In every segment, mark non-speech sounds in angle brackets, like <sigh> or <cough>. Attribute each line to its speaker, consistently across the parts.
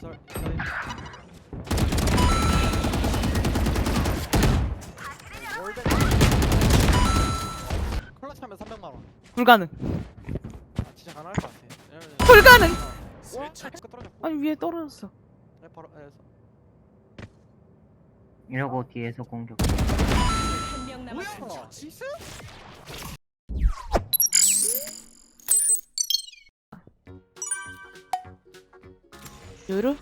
Speaker 1: 썰, 썰. 월드 클러치 하면 300만 원.
Speaker 2: 불가능.
Speaker 1: 아, 진짜 가능할 것 같아. 왜냐면
Speaker 2: 불가능.
Speaker 1: 와, 탱크 떨어졌고.
Speaker 2: 아니 위에 떨어졌어.
Speaker 1: 네, 바로 에서.
Speaker 3: 이러고 뒤에서 공격.
Speaker 4: 한 명 남았습니다.
Speaker 1: 뭐야? 지스?
Speaker 2: 요루?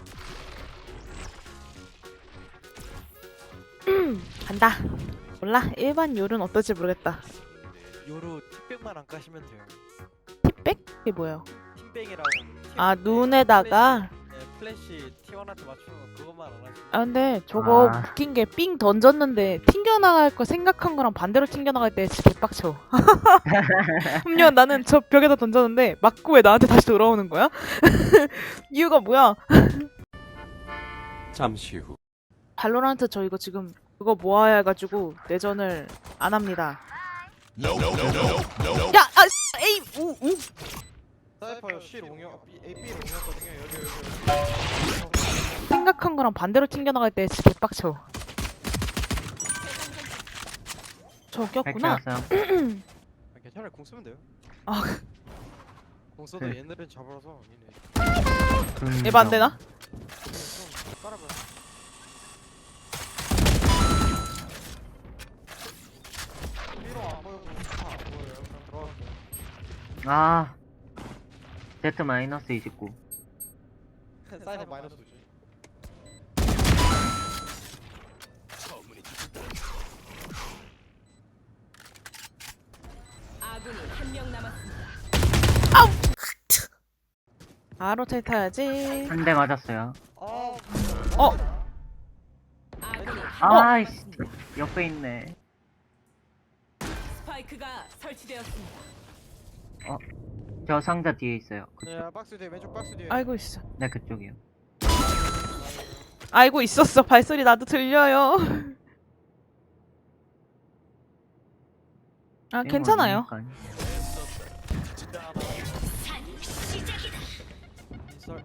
Speaker 2: 음, 간다. 몰라. 일반 요루는 어떨지 모르겠다.
Speaker 1: 요로 틱백만 안 까시면 돼요.
Speaker 2: 팁백? 이게 뭐예요?
Speaker 1: 팀백이라고.
Speaker 2: 아 눈에다가.
Speaker 1: 네, 플래시 T1한테 맞추는 거 그것만 안 하시면.
Speaker 2: 아 근데 저거
Speaker 3: 아.
Speaker 2: 웃긴 게 삥 던졌는데 튕겨나갈 거 생각한 거랑 반대로 튕겨나갈 때 진짜 개빡쳐. <laughs> 분명 나는 저 벽에다 던졌는데 맞고 왜 나한테 다시 돌아오는 거야? <laughs> 이유가 뭐야? <laughs>
Speaker 5: 잠시 후.
Speaker 2: 발로란트 저 이거 지금 그거 모아야 해가지고 내전을 안 합니다. 야, 아, 씨, 에이, 우, 우.
Speaker 1: 사이퍼 C 롱이요. AP를 롱이었거든요. 여기 여기 여기.
Speaker 2: 생각한 거랑 반대로 튕겨나갈 때 진짜 개빡쳐. 저기였구나.
Speaker 3: 백지였어요.
Speaker 1: 아, 괜찮아요. 공 쓰면 돼요.
Speaker 2: 아,
Speaker 1: 공 써도
Speaker 3: 네.
Speaker 1: 얘네는 잡아서 얘네.
Speaker 2: 에바 안 되나?
Speaker 1: 좀 깔아봐. B로 안 보이고 다안 보여요. 그냥 들어갈게요.
Speaker 3: 아. Z 마이너스 29. <laughs>
Speaker 1: 사이퍼 마이너스 두지.
Speaker 4: 아군이 한 명 남았습니다.
Speaker 2: 바로 텔 타야지.
Speaker 3: 한 대 맞았어요.
Speaker 1: 아,
Speaker 2: 어,
Speaker 4: 아군이
Speaker 3: 아이씨. 옆에 있네.
Speaker 4: 스파이크가 설치되었습니다.
Speaker 3: 저 상자 뒤에 있어요. 그쪽.
Speaker 1: 네, 박스 뒤에 왼쪽 박스 뒤에.
Speaker 2: 알고 있어.
Speaker 3: 네, 그쪽이요.
Speaker 2: 알고 있었어. 발소리 나도 들려요. 아, 괜찮아요.
Speaker 1: 썰, 썰.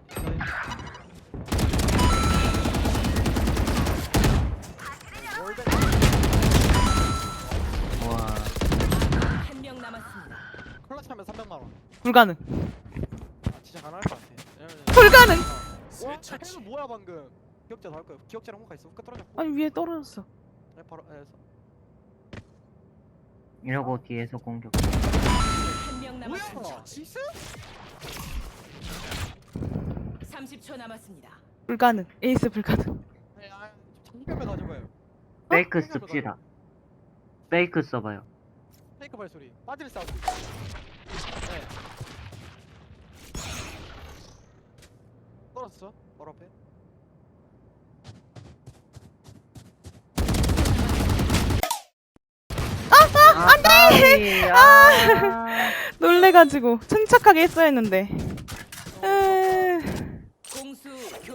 Speaker 3: 와.
Speaker 4: 한 명 남았습니다.
Speaker 1: 클러치 하면 300만 원.
Speaker 2: 불가능.
Speaker 1: 아, 진짜 가능할 것 같아. 왜냐면
Speaker 2: 불가능.
Speaker 1: 와, 탱크 뭐야 방금? 기억자 나올 거야. 기억자랑 호가 있어. 끝 떨어졌고.
Speaker 2: 아니 위에 떨어졌어.
Speaker 1: 네, 바로 에 서.
Speaker 3: 이러고 뒤에서 공격.
Speaker 4: 한명 남았습니다.
Speaker 1: 뭐야? 지스?
Speaker 4: 30초 남았습니다.
Speaker 2: 불가능. 에이스 불가능.
Speaker 1: 네, 아, 장비병에 가져가요.
Speaker 3: 페이크 씁시다. 페이크 써봐요.
Speaker 1: 페이크 발소리. 빠질 사운드. 네. 떨었어? 바로 앞에.
Speaker 3: 아, 안 돼! 아. <laughs>
Speaker 2: 놀래가지고 침착하게 했어야 했는데. 에...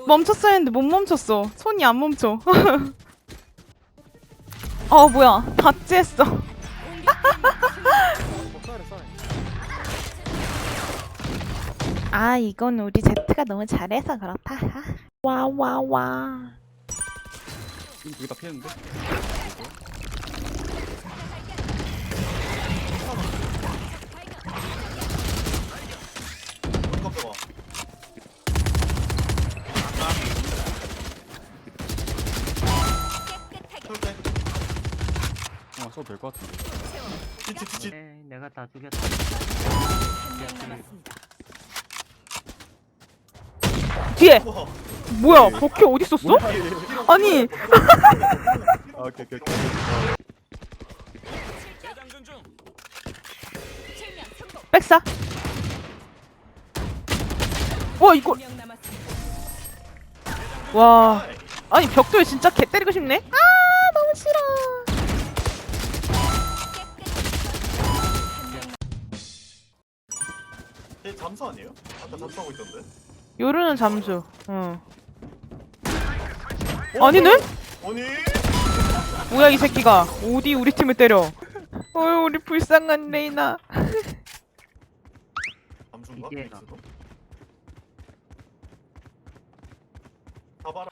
Speaker 2: 멈췄어야 했는데 못 멈췄어. 손이 안 멈춰. <laughs> 어 뭐야? 다찌했어. 아 이건 우리 제트가 너무 잘해서 그렇다. 와 와 와.
Speaker 5: 지금 두개 다 피했는데? 어, 써도 될 것 같은데.
Speaker 3: 네, 내가 다 죽였다.
Speaker 4: 한명 남았습니다.
Speaker 2: 뒤에. 뭐야? 버키 어디 있었어? 아니 <laughs>
Speaker 5: 아, 오케이, 오케이, 오케이.
Speaker 2: 백사. 와 이거. 와. 아니 벽돌 진짜 개 때리고 싶네. 아 너무 싫어.
Speaker 6: 얘 잠수 아니에요? 아까 잠수하고 있던데?
Speaker 2: 요르는 잠수. 응. 아니네?
Speaker 6: 아니?
Speaker 2: 뭐야 이 새끼가 어디 우리 팀을 때려? 어휴 우리 불쌍한 레이나. <laughs>
Speaker 6: 잠수인가?
Speaker 3: 이제가.
Speaker 6: 믹스도? 가봐라.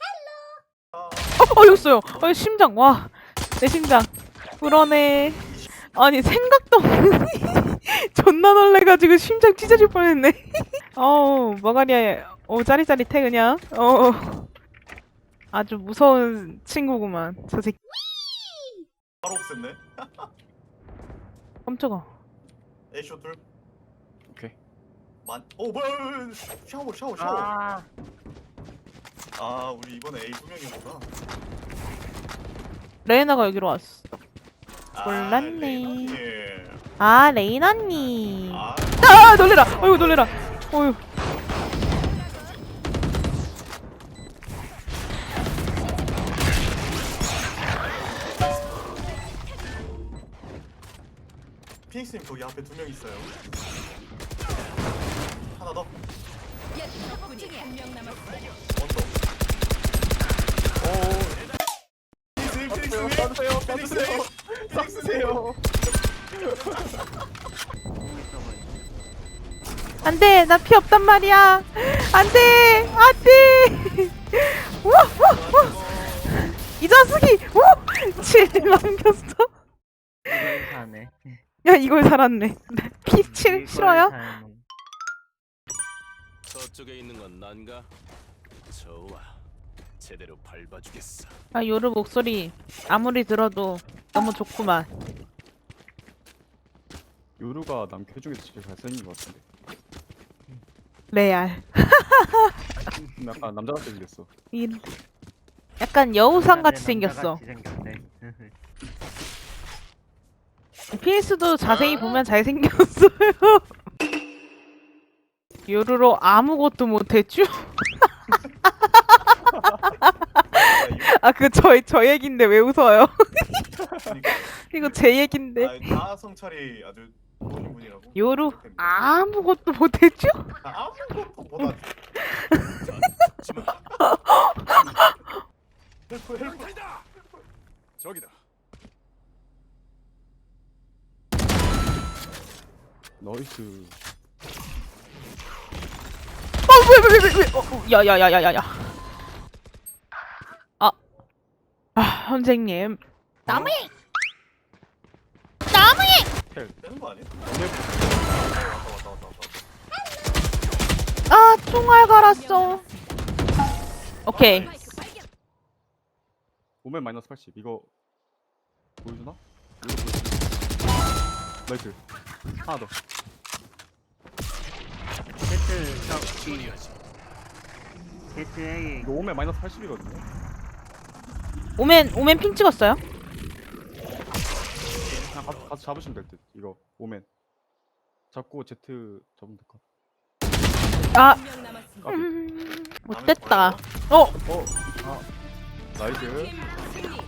Speaker 6: 아,
Speaker 2: 어, 어 여기 있어요. 어 심장 와. 내 심장. 불어네. 아니 생각도 없는 <laughs> 존나 놀래가지고 심장 찢어질 뻔했네. <laughs> 어우 머가리야. 어 짜릿짜릿해 그냥. 어 아주 무서운 친구구만. 저 새끼
Speaker 6: 바로 없앴네.
Speaker 2: 깜짝아.
Speaker 6: 에이쇼 둘.
Speaker 5: 오케이.
Speaker 6: 만. 오 뭐야? 샤워 샤워 샤워.
Speaker 3: 아,
Speaker 6: 아 우리 이번에 A 두 명이구나.
Speaker 2: 레이나가 여기로 왔어.
Speaker 6: 아,
Speaker 2: 몰랐네.
Speaker 6: 레이나님.
Speaker 2: 아 레이나님. 아아 놀래라. 어이구 놀래라. 어휴.
Speaker 6: 피닉스님 거기 앞에 두 명 있어요. 하나 더.
Speaker 4: 적군이 한명 남았습니다.
Speaker 6: 원더. 오. 피닉스님 피닉스님.
Speaker 1: 빠주세요 빠주세요
Speaker 6: 피닉스님.
Speaker 2: 안돼 나 피 없단 말이야. 안 돼 안 돼. 우와 우와 우와. 이 자식이 우 칠 남겼어. 야 이걸 살았네. 피7
Speaker 3: 이걸
Speaker 2: 싫어요?
Speaker 3: 사네.
Speaker 7: 저쪽에 있는 건 난가? 좋아. 제대로 밟아주겠어.
Speaker 2: 아 요르 목소리 아무리 들어도 너무 좋구만.
Speaker 5: 요루가 남캐 중에서 제일 잘생긴 것 같은데.
Speaker 2: 레알.
Speaker 5: 좀 약간 남자같이 생겼어.
Speaker 2: 이 약간 여우상 같이
Speaker 3: 남자같이
Speaker 2: 생겼어.
Speaker 3: 생겼네.
Speaker 2: 피니스도 자세히 보면 잘 생겼어요. <laughs> 요루로 아무것도 못했죠? <laughs> 아 그저저 얘긴데 왜 웃어요? <laughs> 이거 제 얘긴데.
Speaker 6: 아, 다 성찰이 아주 좋은 분이라고.
Speaker 2: 요루 아무것도 못했죠?
Speaker 6: 아, 아무것도.
Speaker 7: 하지마.
Speaker 6: 헬프 헬프.
Speaker 7: 저기다.
Speaker 5: 나이스.
Speaker 2: 어왜왜 왜 왜? 어, 어, 야 야 야 야 야 야. 아, 아 선생님. 나무에 나무에
Speaker 6: 되는 거 아니야? 왔다 왔다 왔다 왔다.
Speaker 2: 아 총알 갈았어. 오케이.
Speaker 5: 오멘 마이너스 80. 이거 보여주나? 이거 보여주나? 나이스. 하나 더.
Speaker 3: Z 적 B. Z A.
Speaker 5: 이거 오멘 마이너스 80이거든요.
Speaker 2: 오멘 오멘 핑 찍었어요?
Speaker 5: 그냥 가, 가서 잡으시면 될 듯. 이거 오멘. 잡고 Z 잡으면 될 것.
Speaker 2: 아
Speaker 4: 한명 남았습니다.
Speaker 2: 음, 못됐다. 어
Speaker 5: 어. 아. 나이스.
Speaker 4: 팀 승리.